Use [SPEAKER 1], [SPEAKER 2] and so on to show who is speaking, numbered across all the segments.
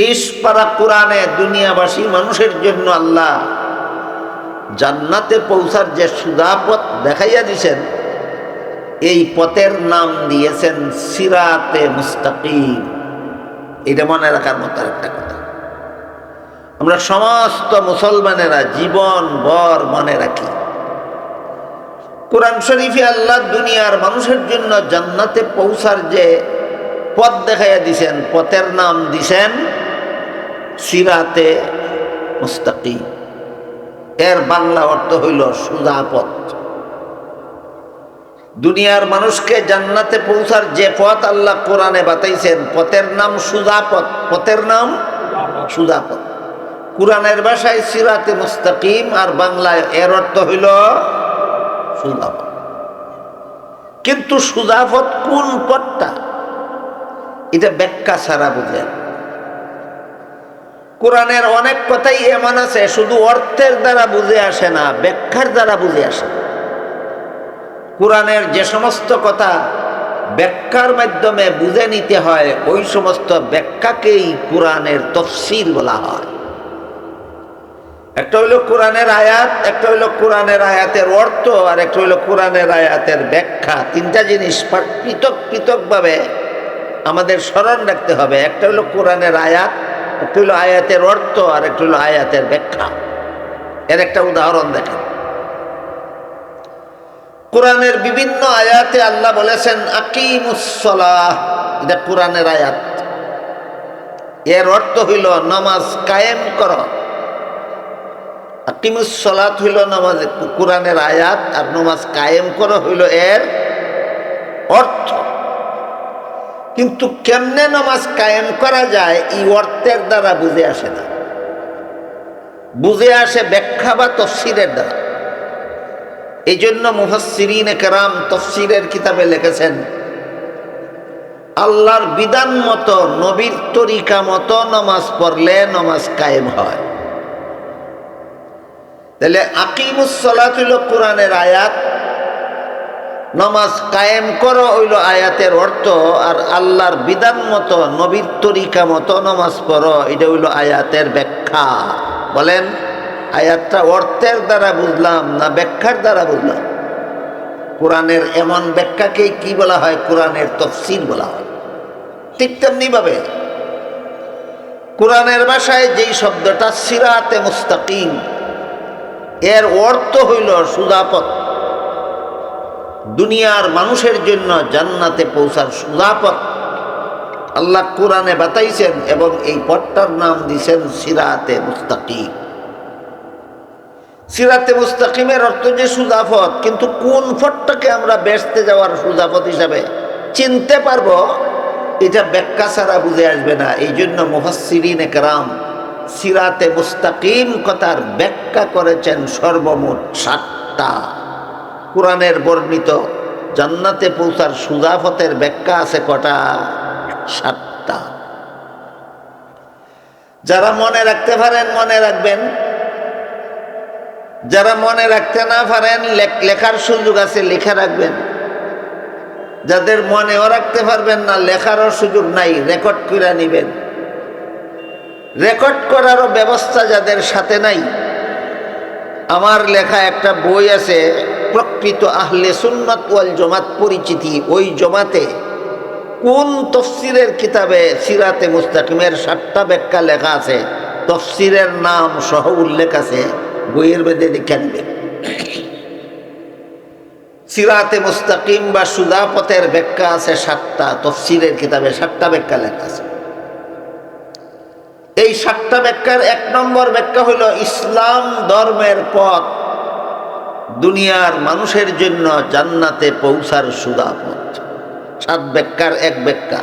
[SPEAKER 1] তিস পারা কোরআনে দুনিয়াবাসী মানুষের জন্য আল্লাহ জান্নাতে পৌঁছার যে সুদাপথ দেখাইয়া দিছেন, এই পথের নাম দিয়েছেন সিরাতে মুস্তাকিম। এটা মনে রাখার মতো একটা কথা। আমরা সমস্ত মুসলমানেরা জীবন ভর মনে রাখি। কোরআন শরীফে আল্লাহ দুনিয়ার মানুষের জন্য জান্নাতে পৌঁছার যে পথ দেখাইয়া দিছেন, পথের নাম দিছেন সিরাতে মুস্তাকিম। এর বাংলা অর্থ হইল সুজা পথ। দুনিয়ার মানুষকে জান্নাতে পৌঁছার যে পথ আল্লাহ কোরআনে বাতাইছেন, পথের নাম সুজা পথ। পথের নাম সুজা পথ। কোরআনের ভাষায় সিরাতে মুস্তাকিম আর বাংলায় এর অর্থ হইল সুজাপথ কিন্তু সুজাপথ কোন পথটা? এটা ব্যাখ্যা ছাড়া বুঝলেন। কোরআনের অনেক কথাই এমন আছে, শুধু অর্থের দ্বারা বুঝে আসে না, ব্যাখ্যার দ্বারা বুঝে আসে। কোরআনের যে সমস্ত কথা ব্যাখ্যার মাধ্যমে বুঝে নিতে হয়, ওই সমস্ত ব্যাখ্যাকেই কোরআনের তফসিল বলা হয়। একটা হইল কোরআনের আয়াত, একটা হইল কোরআনের আয়াতের অর্থ, আর একটা হইল কোরআনের আয়াতের ব্যাখ্যা। তিনটা জিনিস পৃথক পৃথকভাবে আমাদের স্মরণ রাখতে হবে। একটা হইল কোরআনের আয়াত একটা হইল আয়াতের অর্থ, আর একটা হইল আয়াতের ব্যাখ্যা। এর একটা উদাহরণ দেখেন। কোরআনের বিভিন্ন আয়াতে আল্লাহ বলেছেন আকিমুসলাহ এটা কোরআনের আয়াত। এর অর্থ হইল, নামাজ কায়েম কর। আকিমুসলাত হইল নামাজ, কোরআনের আয়াত, আর নামাজ কায়েম করা হইল এর অর্থ। কিন্তু কেমনে নামাজ কায়েম করা যায় এই অর্থের দ্বারা বুঝে আসে না। বুঝে আসে ব্যাখ্যা বা তফসিরের দ্বারা। এই জন্য মুহাসিরিন কেরাম তফসিরের কিতাবে লিখেছেন, আল্লাহর বিধান মতো, নবীর তরিকা মতো নামাজ পড়লে নামাজ কায়েম হয়। তাহলে আকিমুসলাত হইল কোরআনের আয়াত নামাজ কায়েম করো হইল আয়াতের অর্থ, আর আল্লাহর বিধান মতো, নবীর তরিকা মতো নামাজ পড়ো, এটা হইল আয়াতের ব্যাখ্যা। বলেন, আয়াতটা অর্থের দ্বারা বুঝলাম না ব্যাখ্যার দ্বারা বুঝলাম? কোরআনের এমন ব্যাখ্যাকে কি বলা হয়? কোরআনের তফসিল বলা হয়। ঠিক তেমনি ভাবে কোরআনের ভাষায় যেই শব্দটা সিরাতে মুস্তাকিম, এর অর্থ হইল সুজাপথ। দুনিয়ার মানুষের জন্য জান্নাতে পৌঁছার সুজাপথ আল্লাহ কোরআনে বাতাইছেন এবং এই পথটার নাম দিছেন সিরাতে মুস্তাকিম। সিরাতে মুস্তাকিমের অর্থ যে সুজাফত কিন্তু কোন ফটটাকে আমরা বেসতে যাওয়ার সুজাফত হিসাবে চিনতে পারব, এটা ব্যাখ্যা ছাড়া বুঝে আসবে না। এই জন্য মুহাসিরিন একরাম সিরাতে মুস্তাকিম কথার ব্যাখ্যা করেছেন সর্বমোট সাতটা। কোরআনের বর্ণিত জান্নাতে পৌঁছার সুজাফতের ব্যাখ্যা আছে কটা? সাতটা। যারা মনে রাখতে পারেন, মনে রাখবেন। যারা মনে রাখতে না পারেন লেখার সুযোগ আছে, লেখা রাখবেন। যাদের মনেও রাখতে পারবেন না, লেখারও সুযোগ নাই, রেকর্ড করে নিবেন। রেকর্ড করারও ব্যবস্থা যাদের সাথে নাই, আমার লেখা একটা বই আছে প্রকৃত আহলে সুন্নত ওয়াল জমাত পরিচিতি ওই জমাতে কোন তফসিরের কিতাবে সিরাতে মুস্তাকিমের সাতটা ব্যাখ্যা লেখা আছে? তফসিরের নাম সহ উল্লেখ আছে, বইয়ের বেদে দেখে নেবে সিরাতে মুস্তাকিম বা সুদাপথের ব্যাখ্যা আছে সাতটা তফসিরের কিতাবে সাতটা ব্যাখ্যা লেখা আছে। এই সাতটা ব্যাখ্যার এক নম্বর ব্যাখ্যা হইল ইসলাম ধর্মের পথ। দুনিয়ার মানুষের জন্য জান্নাতে পৌঁছার সুদাপথ সাত ব্যাখ্যার এক ব্যাখ্যা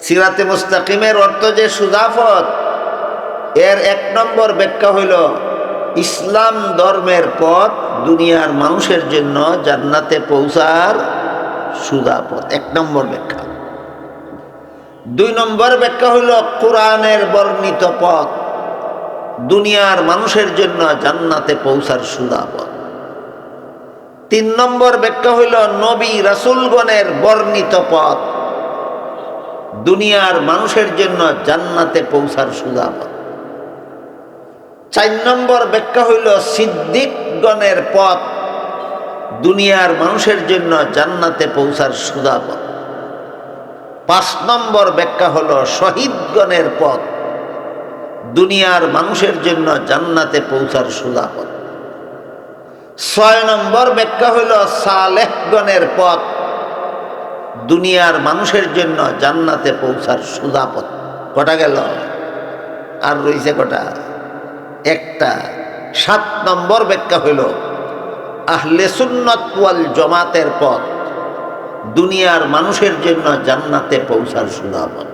[SPEAKER 1] সিরাতে মুস্তাকিমের অর্থ যে সুদাফত এর এক নম্বর ব্যাখ্যা হইল, ইসলাম ধর্মের পথ দুনিয়ার মানুষের জন্য জান্নাতে পৌঁছার সুদাপথ এক নম্বর ব্যাখ্যা। দুই নম্বর ব্যাখ্যা হইল, কোরআনের বর্ণিত পথ। দুনিয়ার মানুষের জন্য জান্নাতে পৌঁছার সুদাপথ তিন নম্বর ব্যাখ্যা হইল নবী রাসুলগণের বর্ণিত পথ। দুনিয়ার মানুষের জন্য জান্নাতে পৌঁছার সুদাপথ চার নম্বর ব্যাখ্যা হইল সিদ্দিকগণের পথ। দুনিয়ার মানুষের জন্য জান্নাতে পৌঁছার সুদাপথ পাঁচ নম্বর ব্যাখ্যা হল শহীদগণের পথ। দুনিয়ার মানুষের জন্য জান্নাতে পৌঁছার সুদাপথ ছয় নম্বর ব্যাখ্যা হইল সালেহগণের পথ। দুনিয়ার মানুষের জন্য জান্নাতে পৌঁছার সুদাপথ কটা গেল? আর রয়েছে কটা? একটা। সাত নম্বর ব্যাখ্যা হইল আহলে সুন্নত ওয়াল জমাতের পথ। দুনিয়ার মানুষের জন্য জান্নাতে পৌঁছার সুদাপথ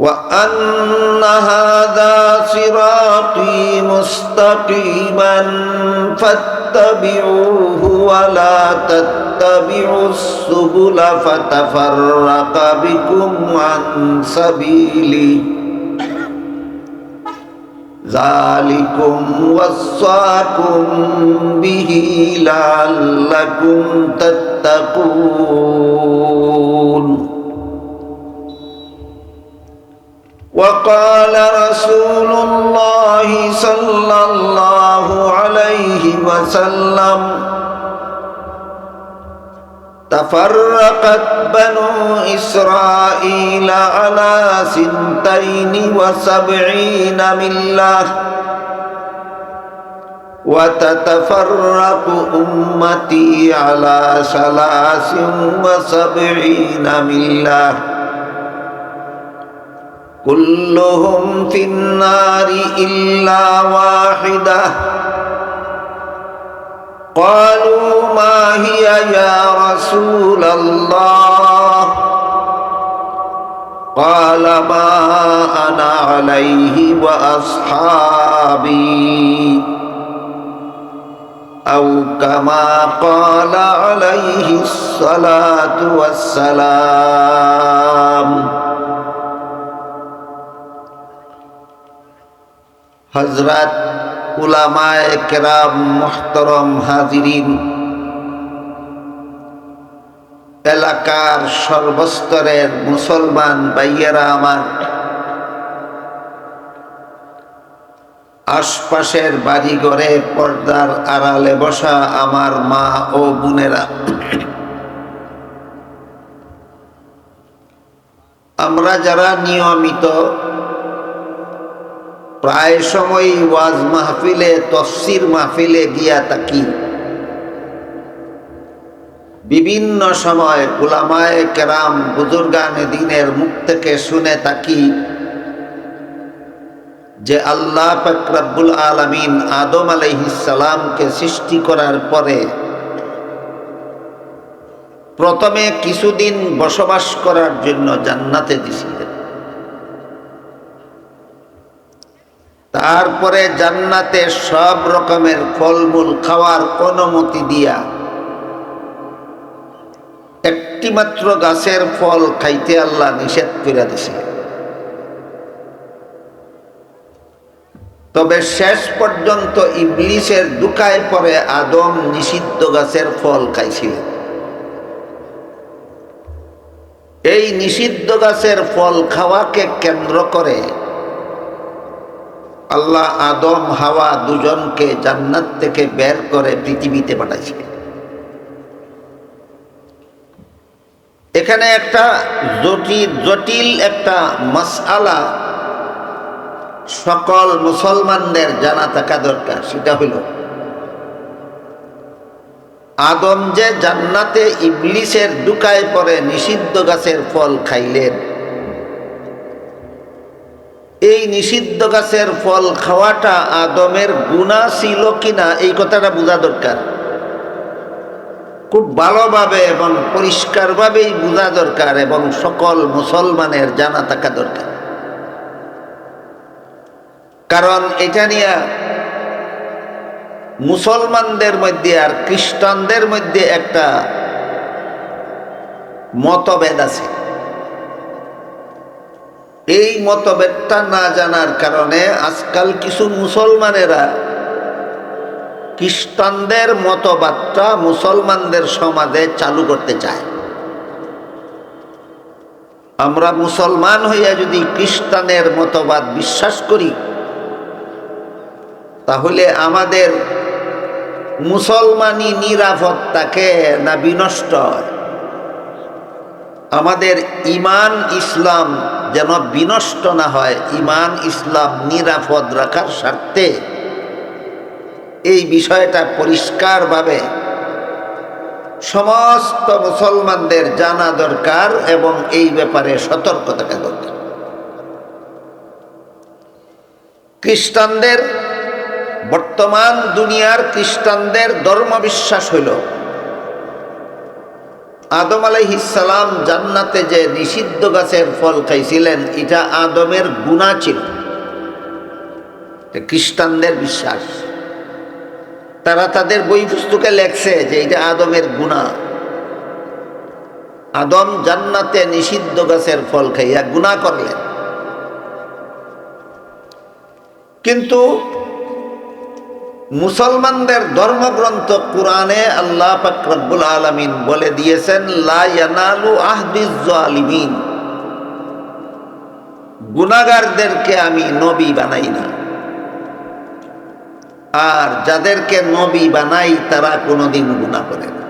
[SPEAKER 1] وأن هذا صراطي مستقيما فاتبعوه ولا تتبعوا السبل فتفرق بكم عن سبيله ذلكم وصاكم به لعلكم تتقون وقال رسول الله صلى الله عليه وسلم تفرقت بنو إسرائيل على سنتين وسبعين ملة وتتفرق أمتي على ثلاث وسبعين ملة. كلهم في النار إلا واحدة. قالوا ما هي يا رسول الله؟ قال ما أنا عليه وأصحابي. أو كما قال عليه الصلاة والسلام. হজরত উলামায় কেরাম মোহতরম হাজিরিন। এলাকার সর্বস্তরের মুসলমান বাইয়েরা আমার। আশপাশের বাড়িঘরে পর্দার আড়ালে বসা আমার মা ও বোনেরা। আমরা যারা নিয়মিত প্রায় সময় ওয়াজ মাহফিলে, তফসির মাহফিলে গিয়া তাকি বিভিন্ন সময় গুলামায় কেরাম বুজুর্গান দিনের মুখ থেকে শুনে থাকি যে আল্লাহ ফকরাবুল আলমিন আদম আলহিসালামকে সৃষ্টি করার পরে প্রথমে কিছুদিন বসবাস করার জন্য জান্নাতে দিছিলেন তারপরে জান্নাতে সব রকমের ফলমূল খাওয়ার অনুমতি দিয়া একটি মাত্র গাছের ফল খাইতে আল্লাহ নিষেধ করে দিছে। তবে শেষ পর্যন্ত ইবলিশের দুকায় পরে আদম নিষিদ্ধ গাছের ফল খাইছিলেন। এই নিষিদ্ধ গাছের ফল খাওয়াকে কেন্দ্র করে আল্লাহ আদম, হাওয়া দুজনকে জান্নাত থেকে বের করে পৃথিবীতে পাঠাইছিলেন এখানে একটা জটিল জটিল একটা মাসআলা। সকল মুসলমানদের জানা থাকা দরকার, সেটা হইল আদম যে জান্নাতে ইবলিসের দুকায় পরে নিষিদ্ধ গাছের ফল খাইলেন এই নিষিদ্ধ গাছের ফল খাওয়াটা আদমের গুণা ছিল কিনা, এই কথাটা বোঝা দরকার। খুব ভালোভাবে এবং পরিষ্কারভাবেই বোঝা দরকার এবং সকল মুসলমানের জানা থাকা দরকার। কারণ এটা নিয়ে মুসলমানদের মধ্যে আর খ্রিস্টানদের মধ্যে একটা মতভেদ আছে। এই মতভেদটা না জানার কারণে আজকাল কিছু মুসলমানেরা খ্রিস্টানদের মতবাদটা মুসলমানদের সমাজে চালু করতে চায়। আমরা মুসলমান হইয়া যদি খ্রিস্টানের মতবাদ বিশ্বাস করি, তাহলে আমাদের মুসলমানি নিরাপত্তাকে না বিনষ্ট আমাদের ইমান, ইসলাম যেন বিনষ্ট না হয় ইমান ইসলাম নিরাপদ রাখার স্বার্থে। এই বিষয়টা পরিষ্কারভাবে সমস্ত মুসলমানদের জানা দরকার এবং এই ব্যাপারে সতর্ক থাকা দরকার। খ্রিস্টানদের, বর্তমান দুনিয়ার খ্রিস্টানদের ধর্ম বিশ্বাস হইল আদম আলাইহিসালাম জান্নাতে যে নিষিদ্ধ গাছের ফল খাইছিলেন, এটা আদমের গুণা ছিল। খ্রিস্টানদের বিশ্বাস। তারা তাদের বই পুস্তকে লেখছে যে এটা আদমের গুণা আদম জান্নাতে নিষিদ্ধ গাছের ফল খাইয়া গুণা করলেন। কিন্তু মুসলমানদের ধর্মগ্রন্থ কোরআনে আল্লাহ ফাকরাবুল আলমিন বলে দিয়েছেন লায়ানালু আহদিন গুনাগারদেরকে আমি নবী বানাই না। আর যাদেরকে নবী বানাই, তারা কোনোদিন গুণা করে না।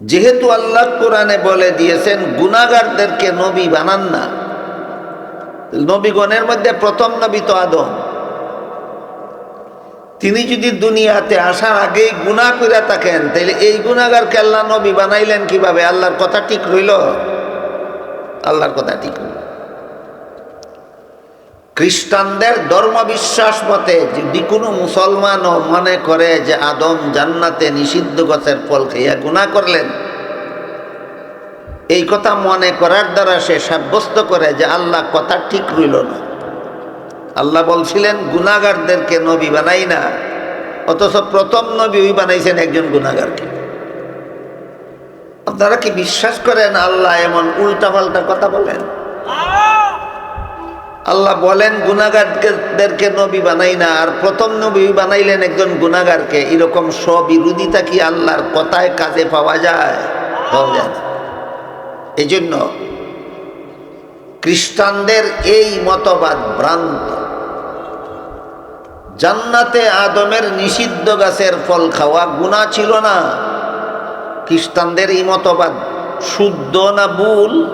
[SPEAKER 1] যেহেতু আল্লাহ কোরআনে বলে দিয়েছেন গুনাগারদেরকে নবী বানান না। নবীগণের মধ্যে প্রথম নবী তো আদম। তিনি যদি দুনিয়াতে আসার আগেই গুণা করে থাকেন তাহলে এই গুণাগারকে আল্লাহ নবী বানাইলেন কীভাবে? আল্লাহর কথা ঠিক রইল? আল্লাহর কথা ঠিক রইল। খ্রিস্টানদের ধর্ম বিশ্বাস মতে, যদি কোনো মুসলমানও মনে করে যে আদম জান্নাতে নিষিদ্ধ গাছের ফল খাইয়া গুণা করলেন, এই কথা মনে করার দ্বারা সে সাব্যস্ত করে যে আল্লাহ কথা ঠিক রইল না। আল্লাহ বলছিলেন গুণাগারদেরকে নবী বানাই না। অথচ প্রথম নবী ওই বানাইছেন একজন গুণাগারকে আপনারা কি বিশ্বাস করেন আল্লাহ এমন উল্টা পাল্টা কথা বলেন? আল্লাহ বলেন গুণাগারদেরকে নবী বানাই না। আর প্রথম নবী বানাইলেন একজন গুণাগারকে এরকম স্ববিরোধিতা কি আল্লাহর কথায় কাজে পাওয়া যায়? পাওয়া যায় না। এই জন্য খ্রিস্টানদের এই মতবাদ ভ্রান্ত। জান্নাতে আদমের নিষিদ্ধ গাছের ফল খাওয়া গুণা ছিল না। খ্রিস্টানদের এই মতবাদ, শুদ্ধ না ভুল?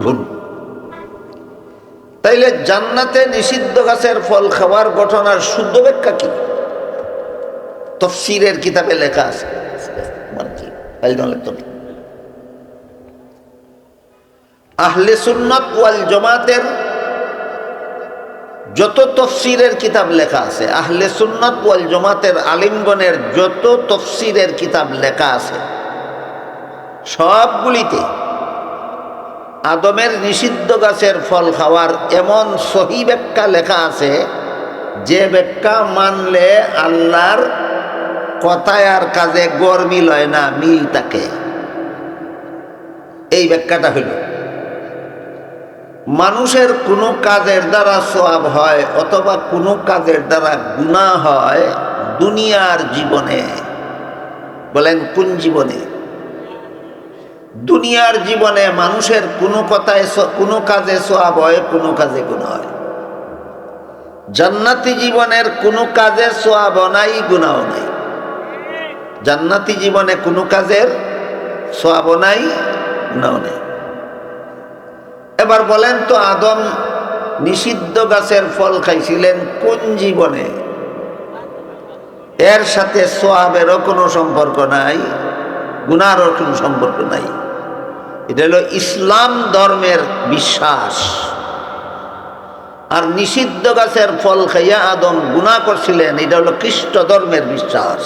[SPEAKER 1] ভুল। তাইলে জান্নাতে নিষিদ্ধ গাছের ফল খাওয়ার ঘটনার শুদ্ধ ব্যাখ্যা কি? তফসিরের কিতাবে লেখা আছে। আহলে সুন্নত ওয়াল জমাতের যত তফসিরের কিতাব লেখা আছে, আহলে সুন্নত ওয়াল জমাতের আলিমগণের যত তফসিরের কিতাব লেখা আছে, সবগুলিতে আদমের নিষিদ্ধ গাছের ফল খাওয়ার এমন সহি ব্যাখ্যা লেখা আছে, যে ব্যাখ্যা মানলে আল্লাহর কথায় আর কাজে গড় মিল হয় না, মিল তাকে এই ব্যাখ্যাটা হইল। মানুষের কোনো কাজের দ্বারা সোয়াব হয় অথবা কোনো কাজের দ্বারা গুণা হয় দুনিয়ার জীবনে। বলেন, কোন জীবনে? দুনিয়ার জীবনে মানুষের কোনো কথায় কোনো কাজে সোয়াব হয়, কোনো কাজে গুণা হয়। জান্নাতি জীবনের কোনো কাজের সোয়াব নাই গুণাও নাই। জান্নাতি জীবনে কোনো কাজের সোয়াব নাই গুণাও নেই। এবার বলেন তো আদম নিষিদ্ধ গাছের ফল খাইছিলেন কোন জীবনে? এর সাথে সোয়াবেরও কোনো সম্পর্ক নাই, গুনারও কোনো সম্পর্ক নাই। এটা হলো ইসলাম ধর্মের বিশ্বাস। আর নিষিদ্ধ গাছের ফল খাইয়া আদম গুণা করছিলেন, এটা হলো খ্রিস্ট ধর্মের বিশ্বাস।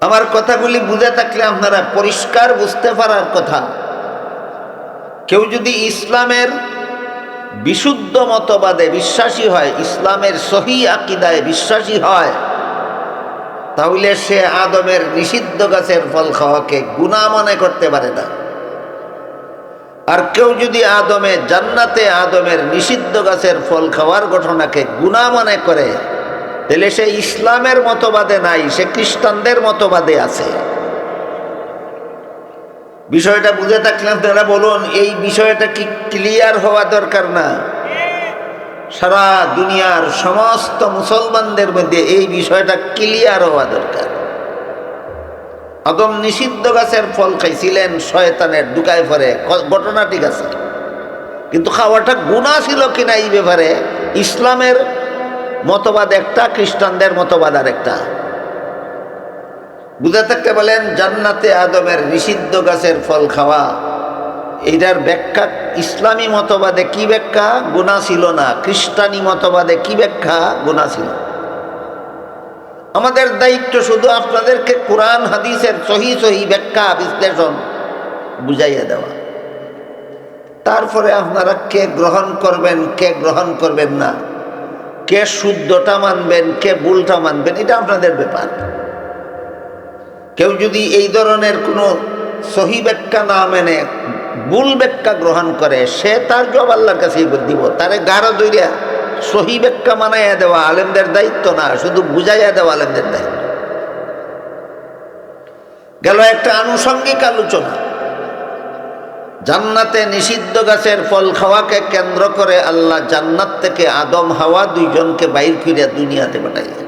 [SPEAKER 1] আমার কথাগুলি বুঝে থাকলে আপনারা পরিষ্কার বুঝতে পারার কথা। কেউ যদি ইসলামের বিশুদ্ধ মতবাদে বিশ্বাসী হয়, ইসলামের সহি আকিদায় বিশ্বাসী হয়, তাহলে সে আদমের নিষিদ্ধ গাছের ফল খাওয়াকে গুণা মনে করতে পারে না। আর কেউ যদি আদমে জান্নাতে আদমের নিষিদ্ধ গাছের ফল খাওয়ার ঘটনাকে গুণা মনে করে, তাহলে সে ইসলামের মতবাদে নাই, সে খ্রিস্টানদের মতবাদে আছে। বিষয়টা বুঝে থাকলে আপনারা বলুন, এই বিষয়টা কি ক্লিয়ার হওয়া দরকার না? সারা দুনিয়ার সমস্ত মুসলমানদের মধ্যে এই বিষয়টা ক্লিয়ার হওয়া দরকার। আদম নিষিদ্ধ গাছের ফল খাইছিলেন, শয়তানের ঢুকায় পরে ঘটনা ঠিক আছে। কিন্তু খাওয়াটা গুণা ছিল কিনা এই ব্যাপারে? ইসলামের মতবাদ একটা, খ্রিস্টানদের মতবাদ আর একটা বুঝে থাকতে বলেন, জান্নাতে আদমের নিষিদ্ধ গাছের ফল খাওয়া এটার ব্যাখ্যা ইসলামী মতবাদে কি ব্যাখ্যা? গুণা ছিল না। খ্রিস্টানি মতবাদে কি ব্যাখ্যা? গুণা ছিল আমাদের দায়িত্ব শুধু আপনাদেরকে কোরআন, হাদিসের সহি সহি ব্যাখ্যা, বিশ্লেষণ বুঝাইয়া দেওয়া। তারপরে আপনারা কে গ্রহণ করবেন, কে গ্রহণ করবেন না? কে শুদ্ধটা মানবেন, কে ভুলটা মানবেন, এটা আপনাদের ব্যাপার। কেউ যদি এই ধরনের কোনো সহি ব্যাখ্যা না মেনে, ভুল ব্যাখ্যা গ্রহণ করে, সে তার জব আল্লাহর কাছেই দিব। তারে গাঢ় দইরা সহি ব্যাখ্যা মানাইয়া দেওয়া আলেমদের দায়িত্ব না, শুধু বুঝাইয়া দেওয়া আলেমদের দায়িত্ব। গেল একটা আনুষঙ্গিক আলোচনা। জান্নাতে নিষিদ্ধ গাছের ফল খাওয়াকে কেন্দ্র করে আল্লাহ জান্নাত থেকে আদম হাওয়া দুইজনকে বাইর করিয়া দুনিয়াতে পাঠাইলেন।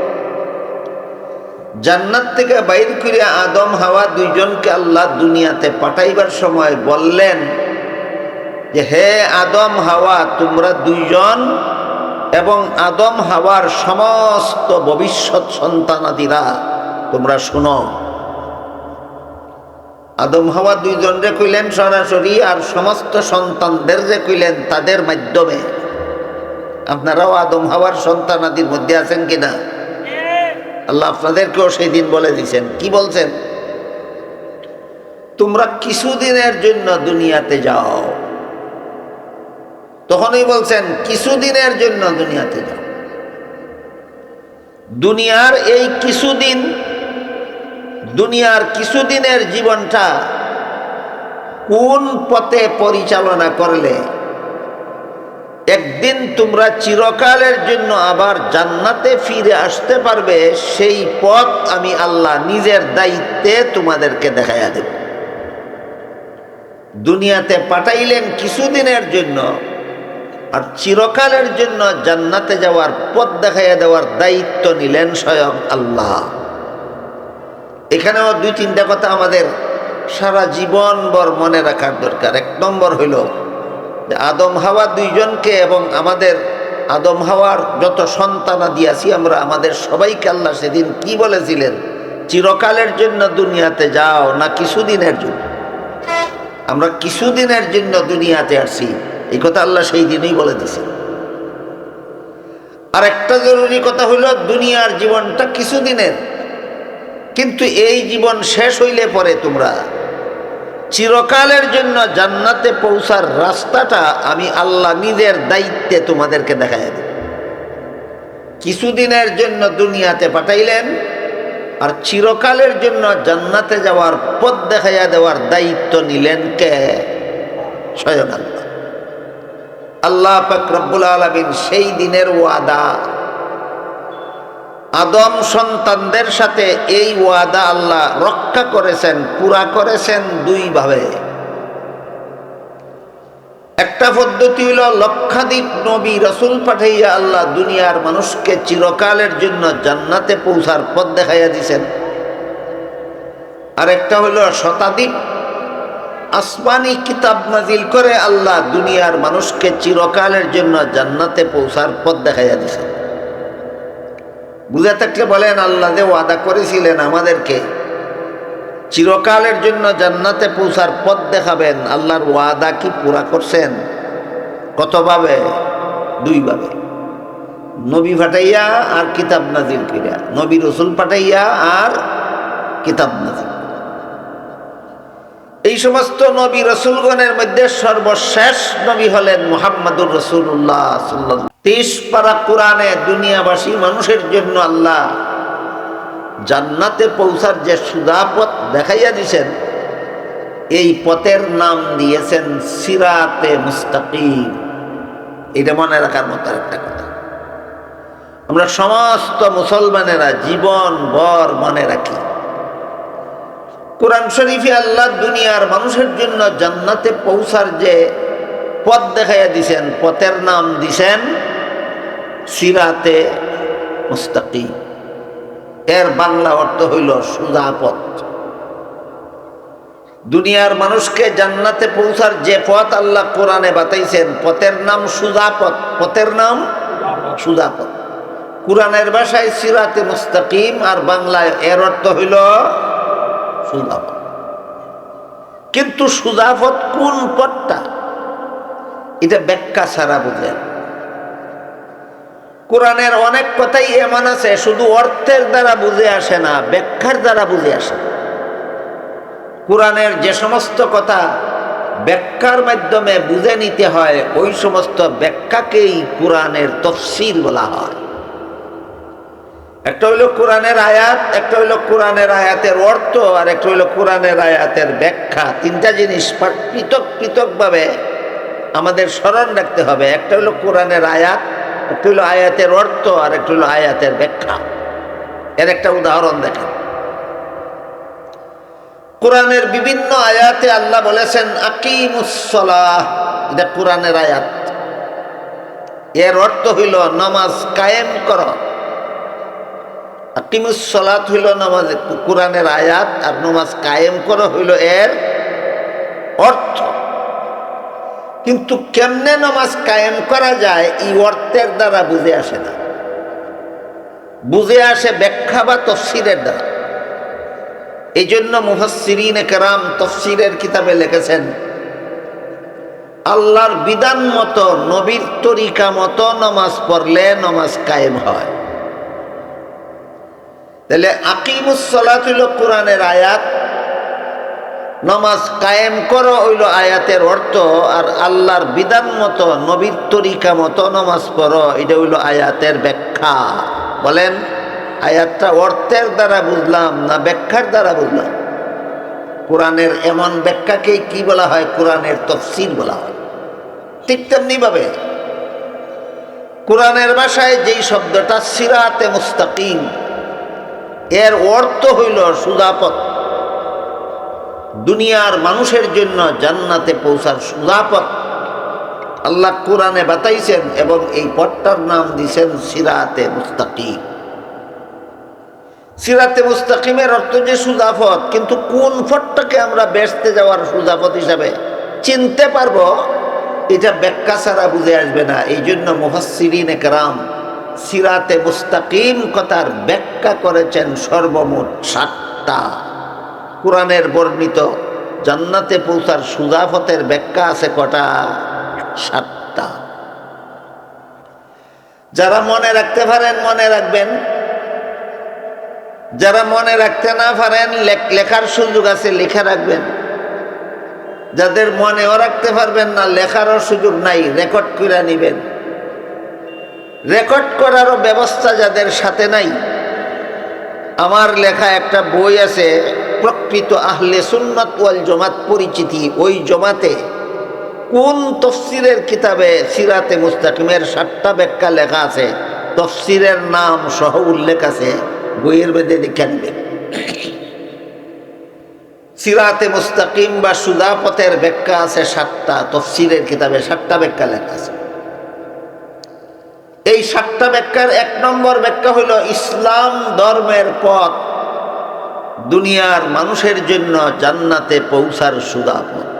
[SPEAKER 1] জান্নাত থেকে বাইর করে আদম, হাওয়া দুইজনকে আল্লাহ দুনিয়াতে পাঠাইবার সময় বললেন যে, হে আদম, হাওয়া, তোমরা দুইজন এবং আদম, হাওয়ার সমস্ত ভবিষ্যৎ সন্তানাদিরা, তোমরা শুনো। আদম, হাওয়া দুইজন রে কইলেন সরাসরি আর সমস্ত সন্তানদের যে কইলেন তাদের মাধ্যমে। আপনারাও আদম, হাওয়ার সন্তানাদির মধ্যে আছেন কিনা? আল্লাহ আপনাদেরকেও সেই দিন বলে দিছেন। কি বলছেন? তোমরা কিছুদিনের জন্য দুনিয়াতে যাও। তখনই বলছেন, কিছুদিনের জন্য দুনিয়াতে যাও। দুনিয়ার এই কিছুদিন, দুনিয়ার কিছুদিনের জীবনটা কোন পথে পরিচালনা করলে একদিন তোমরা চিরকালের জন্য আবার জান্নাতে ফিরে আসতে পারবে, সেই পথ আমি আল্লাহ নিজের দায়িত্বে তোমাদেরকে দেখাইয়া দেব। দুনিয়াতে পাঠাইলেন কিছুদিনের জন্য, আর চিরকালের জন্য জান্নাতে যাওয়ার পথ দেখাইয়া দেওয়ার দায়িত্ব নিলেন স্বয়ং আল্লাহ। এখানেও দুই তিনটা কথা আমাদের সারা জীবনভর মনে রাখার দরকার। এক নম্বর হইল আদম হাওয়া দুইজনকে এবং আমাদের আদম হাওয়ার যত সন্তানা দিয়াছি আমরা আমাদের সবাইকে আল্লাহ সেদিন কি বলেছিলেন? চিরকালের জন্য দুনিয়াতে যাও না কিছুদিনের জন্য? আমরা কিছুদিনের জন্য দুনিয়াতে আসছি এই কথা আল্লাহ সেই দিনই বলে দিছে আর একটা জরুরি কথা হইল দুনিয়ার জীবনটা কিছুদিনের। কিন্তু এই জীবন শেষ হইলে পরে তোমরা চিরকালের জন্য জান্নাতে পৌঁছার রাস্তাটা আমি আল্লাহ নিজের দায়িত্বে তোমাদেরকে দেখাই দেব কিছুদিনের জন্য দুনিয়াতে পাঠাইলেন আর চিরকালের জন্য জান্নাতে যাওয়ার পথ দেখাইয়া দেওয়ার দায়িত্ব নিলেন কে? স্বয়ং আল্লাহ। আল্লাহ পাক আলমিন সেই দিনের ওয়াদা আদম সন্তানদের সাথে এই ওয়াদা আল্লাহ রক্ষা করেছেন, পুরা করেছেন দুইভাবে। একটা পদ্ধতি হইল লক্ষাধিক নবী রসুল পাঠাইয়া আল্লাহ দুনিয়ার মানুষকে চিরকালের জন্য জান্নাতে পৌঁছার পথ দেখাইয়া দিছেন। আর একটা হইল শতাধিক আসমানি কিতাব নাজিল করে আল্লাহ দুনিয়ার মানুষকে চিরকালের জন্য জান্নাতে পৌঁছার পথ দেখাইয়া দিছেন। বুঝে থাকলে বলেন, আল্লাহ যে ওয়াদা করেছিলেন আমাদেরকে, চিরকালের জন্য জান্নাতে পৌঁছার পথ দেখাবেন। আল্লাহর ওয়াদা কি পুরা করছেন? কতভাবে? দুইভাবে। নবী ফাটাইয়া আর কিতাব নাজিল করিয়া, নবী রসুল ফাটাইয়া আর কিতাব নাজিল এই সমস্ত নবী রসুলগণের মধ্যে সর্বশেষ নবী হলেন মোহাম্মদুর রসুল্লাহ সাল্লাহ তেইশ পারা কোরআনে দুনিয়াবাসী মানুষের জন্য আল্লাহ জান্নাতে পৌঁছার যে সুদাপথ দেখাইয়া দিছেন, এই পথের নাম দিয়েছেন সিরাতে মুস্তাকিম। এটা মনে রাখার মতো একটা কথা। আমরা সমস্ত মুসলমানেরা জীবন ভর মনে রাখি। কোরআন শরীফে আল্লাহ দুনিয়ার মানুষের জন্য জান্নাতে পৌঁছার যে পথ দেখাইয়া দিছেন, পথের নাম দিছেন সিরাতে মুস্তাকিম। এর বাংলা অর্থ হইল সুজা পথ। দুনিয়ার মানুষকে জান্নাতে পৌঁছার যে পথ আল্লাহ কোরআনে বাতাইছেন, পথের নাম সুজা পথ, পথের নাম সুজা পথ। কোরআনের ভাষায় সিরাতে মুস্তাকিম আর বাংলায় এর অর্থ হইল সুজা কিন্তু সুজা পথ কোন পথটা? এটা ব্যাখ্যা ছাড়া বুঝলেন কোরআনের অনেক কথাই এমন আছে, শুধু অর্থের দ্বারা বুঝে আসে না, ব্যাখ্যার দ্বারা বুঝে আসে। কোরআনের যে সমস্ত কথা ব্যাখ্যার মাধ্যমে বুঝে নিতে হয়, ওই সমস্ত ব্যাখ্যাকেই কোরআনের তফসির বলা হয়। একটা হইল কোরআনের আয়াত, একটা হইল কোরআনের আয়াতের অর্থ, আর একটা হইল কোরআনের আয়াতের ব্যাখ্যা। তিনটা জিনিস পৃথক, পৃথকভাবে আমাদের স্মরণ রাখতে হবে। একটা হইল কোরআনের আয়াত, একটা হলো আয়াতের অর্থ, আর একটা হলো আয়াতের ব্যাখ্যা। এর একটা উদাহরণ দেখেন। কোরআনের বিভিন্ন আয়াতে আল্লাহ বলেছেন আকিমুসলাহ এটা কোরআনের আয়াত। এর অর্থ হইল, নামাজ কায়েম কর। আকিমুসলাত হইল নামাজ, কোরআনের আয়াত আর নামাজ কায়েম করো হইল এর অর্থ। কিন্তু কেমনে নামাজ কায়েম করা যায় এই অর্থের দ্বারা বুঝে আসে না। বুঝে আসে ব্যাখ্যা বা তফসিরের দ্বারা। এই জন্য মুফাসিরিন কেরাম তফসিরের কিতাবে লিখেছেন, আল্লাহর বিধান মতো, নবীর তরিকা মতো নামাজ পড়লে নামাজ কায়েম হয়। তাহলে আকিমুসলাত হইল কোরআনের আয়াত। নমাজ কায়েম করো হইল আয়াতের অর্থ, আর আল্লাহর বিধান মতো, নবীর তরিকা মতো নমাজ পড়ো, এটা হইল আয়াতের ব্যাখ্যা। বলেন, আয়াতটা অর্থের দ্বারা বুঝলাম না ব্যাখ্যার দ্বারা বুঝলাম? কোরআনের এমন ব্যাখ্যাকেই কি বলা হয়? কোরআনের তফসিল বলা হয়। ঠিক তেমনি ভাবে কোরআনের ভাষায় যেই শব্দটা সিরাতে মুস্তাকিম এর অর্থ হইল সুদাপথ দুনিয়ার মানুষের জন্য জান্নাতে পৌঁছার সুদাপথ আল্লাহ কোরআনে বাতাইছেন এবং এই পথটার নাম দিছেন সিরাতে মুস্তাকিম। সিরাতে মুস্তাকিমের অর্থ যে সুজাফত কিন্তু কোন ফটটাকে আমরা বেসতে যাওয়ার সুজাফত হিসাবে চিনতে পারব, এটা ব্যাখ্যা ছাড়া বুঝে আসবে না। এই জন্য মুহাসিরিন একরাম সিরাতে মুস্তাকিম কথার ব্যাখ্যা করেছেন সর্বমোট সাতটা। কোরআনের বর্ণিত জান্নাতে পৌঁছার সুজাফতের ব্যাখ্যা আছে কটা? সাতটা। যারা মনে রাখতে পারেন, মনে রাখবেন। যারা মনে রাখতে না পারেন, লেখ- লেখার সুযোগ আছে, লেখা রাখবেন। যাদের মনেও রাখতে পারবেন না, লেখারও সুযোগ নাই, রেকর্ড করে নিবেন। রেকর্ড করারও ব্যবস্থা যাদের সাথে নাই, আমার লেখা একটা বই আছে, প্রকৃত আহলে সুন্নাত ওয়াল জমাত পরিচিতি, ওই জমাতে কোন তফসিরের কিতাবে সিরাতে মুস্তাকিমের সাতটা ব্যাখ্যা লেখা আছে তফসিরের নাম সহ উল্লেখ আছে, বইয়ের বেদে দেখে নেবেন সিরাতে মুস্তাকিম বা সুদাপথের ব্যাখ্যা আছে সাতটা তফসিরের কিতাবে সাতটা ব্যাখ্যা লেখা আছে। এই সাতটা ব্যাখ্যার এক নম্বর ব্যাখ্যা হইল ইসলাম ধর্মের পথ। দুনিয়ার মানুষের জন্য জান্নাতে পৌঁছার সুদাপথ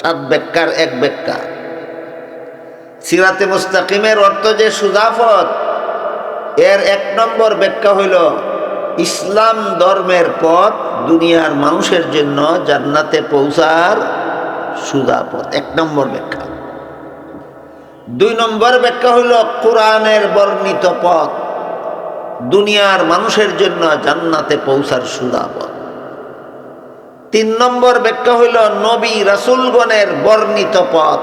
[SPEAKER 1] সাত ব্যাখ্যার এক ব্যাখ্যা। সিরাতে মুস্তাকিমের অর্থ যে সুদাফত এর এক নম্বর ব্যাখ্যা হইল ইসলাম ধর্মের পথ দুনিয়ার মানুষের জন্য জান্নাতে পৌঁছার সুদাপথ এক নম্বর ব্যাখ্যা। দুই নম্বর ব্যাখ্যা হইল কোরআনের বর্ণিত পথ। দুনিয়ার মানুষের জন্য জান্নাতে পৌঁছার সুদাপথ তিন নম্বর ব্যাখ্যা হইল নবী রাসুলগণের বর্ণিত পথ।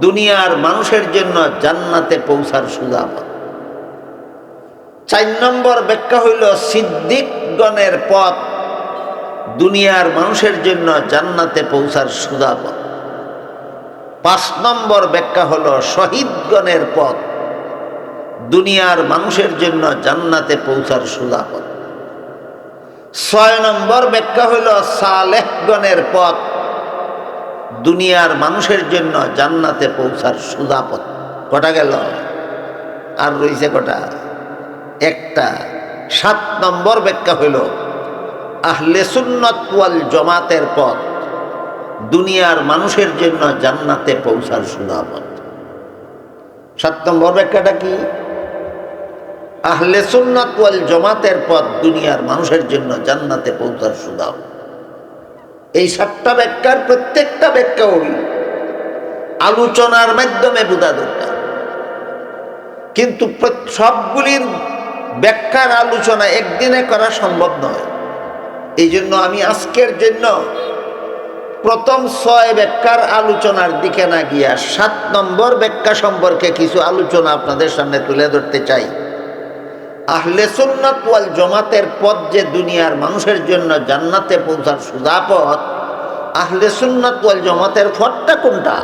[SPEAKER 1] দুনিয়ার মানুষের জন্য জান্নাতে পৌঁছার সুদাপথ চার নম্বর ব্যাখ্যা হইল সিদ্দিকগণের পথ। দুনিয়ার মানুষের জন্য জান্নাতে পৌঁছার সুদাপথ পাঁচ নম্বর ব্যাখ্যা হল শহীদগণের পথ। দুনিয়ার মানুষের জন্য জান্নাতে পৌঁছার সুদাপথ ছয় নম্বর ব্যাখ্যা হইল সালেহগণের পথ। দুনিয়ার মানুষের জন্য জান্নাতে পৌঁছার সুদাপথ কটা গেল? আর রয়েছে কটা? একটা। সাত নম্বর ব্যাখ্যা হইল আহলে সুন্নত জমাতের পথ। দুনিয়ার মানুষের জন্য জান্নাতে পৌঁছার সুদাপথ সাত নম্বর ব্যাখ্যাটা কি? আহলে সুন্নাত ওয়াল জমাতের পথ দুনিয়ার মানুষের জন্য জান্নাতে পৌঁছার সুদাপ এই সাতটা ব্যাখ্যার প্রত্যেকটা ব্যাখ্যা ওই আলোচনার মাধ্যমে বোঝা দরকার। কিন্তু সবগুলির ব্যাখ্যার আলোচনা একদিনে করা সম্ভব নয়। এই জন্য আমি আজকের জন্য প্রথম ছয় ব্যাখ্যার আলোচনার দিকে না গিয়া সাত নম্বর ব্যাখ্যা সম্পর্কে কিছু আলোচনা আপনাদের সামনে তুলে ধরতে চাই। আহলে সুন্নাত ওয়াল জমাতের পথ যে দুনিয়ার মানুষের জন্য জান্নাতে পৌঁছার সুদা পথ, আহলে সুন্নাত ওয়াল জমাতের পথটা কোনটা?